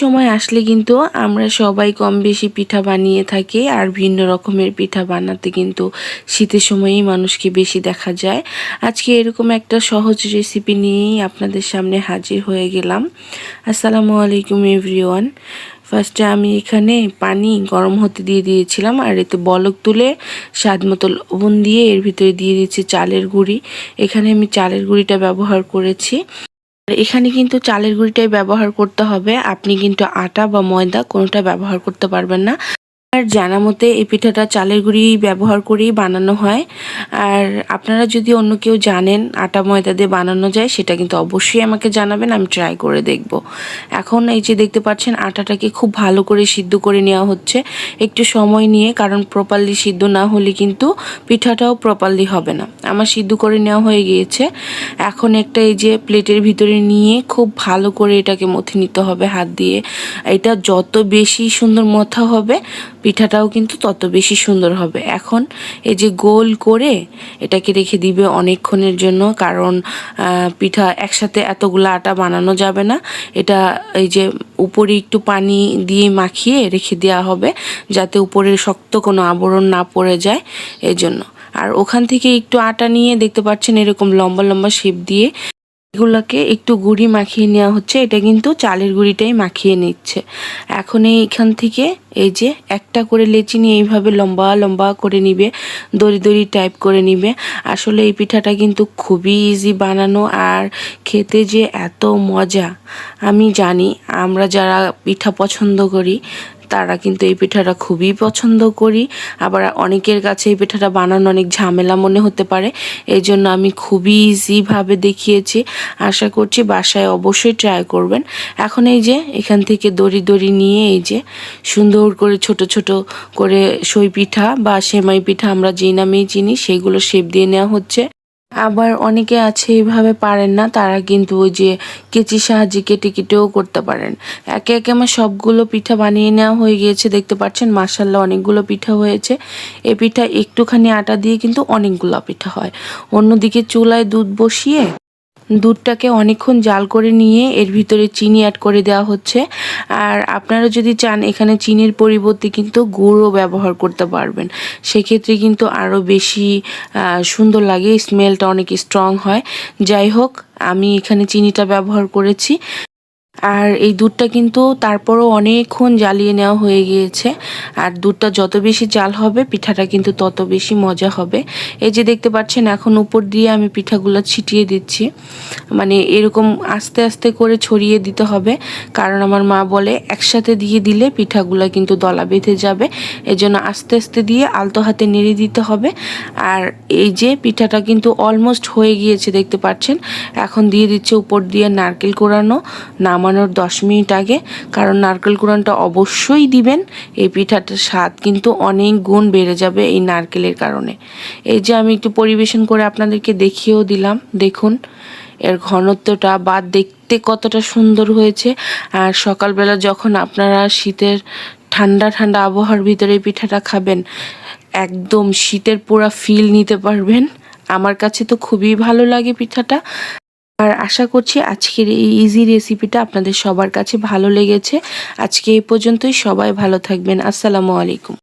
সময় আসলে কিন্তু আমরা সবাই কম বেশি পিঠা বানিয়ে থাকি আর ভিন্ন রকমের পিঠা বানাতে কিন্তু শীতের সময়েই মানুষকে বেশি দেখা যায়। আজকে এরকম একটা সহজ রেসিপি নিয়েই আপনাদের সামনে হাজির হয়ে গেলাম। আসসালামু আলাইকুম এভরিওয়ান ফার্স্টে আমি এখানে পানি গরম হতে দিয়ে দিয়েছিলাম আর এতে বলক তুলে স্বাদ মতো লবণ দিয়ে এর ভিতরে দিয়ে দিয়েছি চালের গুঁড়ি। এখানে আমি চালের গুঁড়িটা ব্যবহার করেছি। এখানে কিন্তু চালের গুঁড়িটাই ব্যবহার করতে হবে। আপনি কিন্তু আটা বা ময়দা কোনোটা ব্যবহার করতে পারবেন না। আর জানা মতে এই পিঠাটা চালের গুঁড়ি ব্যবহার করেই বানানো হয়। আর আপনারা যদি অন্য কেউ জানেন আটা ময়দা দিয়ে বানানো যায়, সেটা কিন্তু অবশ্যই আমাকে জানাবেন, আমি ট্রাই করে দেখব। এখন এই যে দেখতে পাচ্ছেন, আটাটাকে খুব ভালো করে সিদ্ধ করে নেওয়া হচ্ছে। একটু সময় নিয়ে, কারণ প্রপারলি সিদ্ধ না হলে কিন্তু পিঠাটাও প্রপারলি হবে না। আমার সিদ্ধ করে নেওয়া হয়ে গিয়েছে। এখন একটা এই যে প্লেটের ভিতরে নিয়ে খুব ভালো করে এটাকে মথে নিতে হবে হাত দিয়ে। এটা যত বেশি সুন্দর মথা হবে পিঠাটাও কিন্তু তত বেশি সুন্দর হবে। এখন এই যে গোল করে এটাকে রেখে দিবে অনেকক্ষণের জন্য, কারণ পিঠা একসাথে এতগুলো আটা বানানো যাবে না। এটা এই যে উপরে একটু পানি দিয়ে মাখিয়ে রেখে দেওয়া হবে, যাতে উপরে শক্ত কোনো আবরণ না পড়ে যায় এই জন্য আর ওখান থেকে একটু আটা নিয়ে দেখতে পাচ্ছেন এরকম লম্বা লম্বা শেপ দিয়ে এগুলোকে একটু গুড়ি মাখিয়ে নেওয়া হচ্ছে। এটা কিন্তু চালের গুঁড়িটাই মাখিয়ে নিচ্ছে। এখন এইখান থেকে এই যে একটা করে লেচি নিয়ে এইভাবে লম্বা লম্বা করে নিবে, দড়ি দড়ি টাইপ করে নিবে। আসলে এই পিঠাটা কিন্তু খুবই ইজি বানানো আর খেতে যে এত মজা, আমি জানি। আমরা যারা পিঠা পছন্দ করি তারা কিন্তু এই পিঠাটা খুবই পছন্দ করি। আবার অনেকের কাছে এই পিঠাটা বানানো অনেক ঝামেলা মনে হতে পারে এই জন্য আমি খুবই ইজিভাবে দেখিয়েছি। আশা করছি বাসায় অবশ্যই ট্রাই করবেন। এখন এই যে, এখান থেকে দড়ি দড়ি নিয়ে এই যে, সুন্দর করে ছোট ছোট করে সই পিঠা বা সেমাই পিঠা আমরা যেই নামেই চিনি, সেগুলো শেপ দিয়ে নেওয়া হচ্ছে। আবার অনেকে আছে, এইভাবে পারেন না। তারা কিন্তু ওই যে কেচির সাহায্যে কেটে কেটেও করতে পারেন। একে একে আমার সবগুলো পিঠা বানিয়ে নেওয়া হয়ে গিয়েছে, দেখতে পাচ্ছেন? মাসাল্লাহ অনেকগুলো পিঠা হয়েছে। এই পিঠা একটুখানি আটা দিয়ে কিন্তু অনেকগুলো পিঠা হয়। অন্যদিকে চুলায় দুধ বসিয়ে দুধটাকে অনেকক্ষণ জাল করে নিয়ে এর ভিতরে চিনি অ্যাড করে দেওয়া হচ্ছে। আর আপনারা যদি চান এখানে চিনির পরিবর্তে কিন্তু গুঁড়ও ব্যবহার করতে পারবেন। সেক্ষেত্রে কিন্তু আরও বেশি সুন্দর লাগে স্মেলটা অনেক স্ট্রং হয়। যাই হোক, আমি এখানে চিনিটা ব্যবহার করেছি। আর এই দুধটা কিন্তু তারপরও অনেকক্ষণ জ্বালিয়ে নেওয়া হয়ে গিয়েছে। আর দুধটা যত বেশি জাল হবে, পিঠাটা কিন্তু তত বেশি মজা হবে। এই যে দেখতে পাচ্ছেন, এখন উপর দিয়ে আমি পিঠাগুলো ছিটিয়ে দিচ্ছি। মানে এরকম আস্তে আস্তে করে ছড়িয়ে দিতে হবে। কারণ আমার মা বলে, একসাথে দিয়ে দিলে পিঠাগুলো কিন্তু দলা বেঁধে যাবে। এজন্য আস্তে আস্তে দিয়ে আলতো হাতে নেড়ে দিতে হবে। আর এই যে পিঠাটা কিন্তু অলমোস্ট হয়ে গিয়েছে, দেখতে পাচ্ছেন? এখন দিয়ে দিচ্ছে উপর দিয়ে নারকেল কোরানো নামা নামানোর দশ মিনিট আগে, কারণ নারকেল কুড়ানটা অবশ্যই দিবেন। এই পিঠাটার স্বাদ কিন্তু অনেক গুণ বেড়ে যাবে এই নারকেলের কারণে। এই যে আমি একটু পরিবেশন করে আপনাদেরকে দেখিয়েও দিলাম, দেখুন, এর ঘনত্বটা বা দেখতে কতটা সুন্দর হয়েছে। আর সকালবেলা যখন আপনারা শীতের ঠান্ডা ঠান্ডা আবহাওয়ার ভিতরে পিঠাটা খাবেন, একদম শীতের পুরা ফিল নিতে পারবেন। আমার কাছে তো খুবই ভালো লাগে পিঠাটা। আর আশা করছি আজকের এই ইজি রেসিপিটা আপনাদের সবার কাছে ভালো লেগেছে। আজকে এই পর্যন্তই সবাই ভালো থাকবেন। আসসালামু আলাইকুম।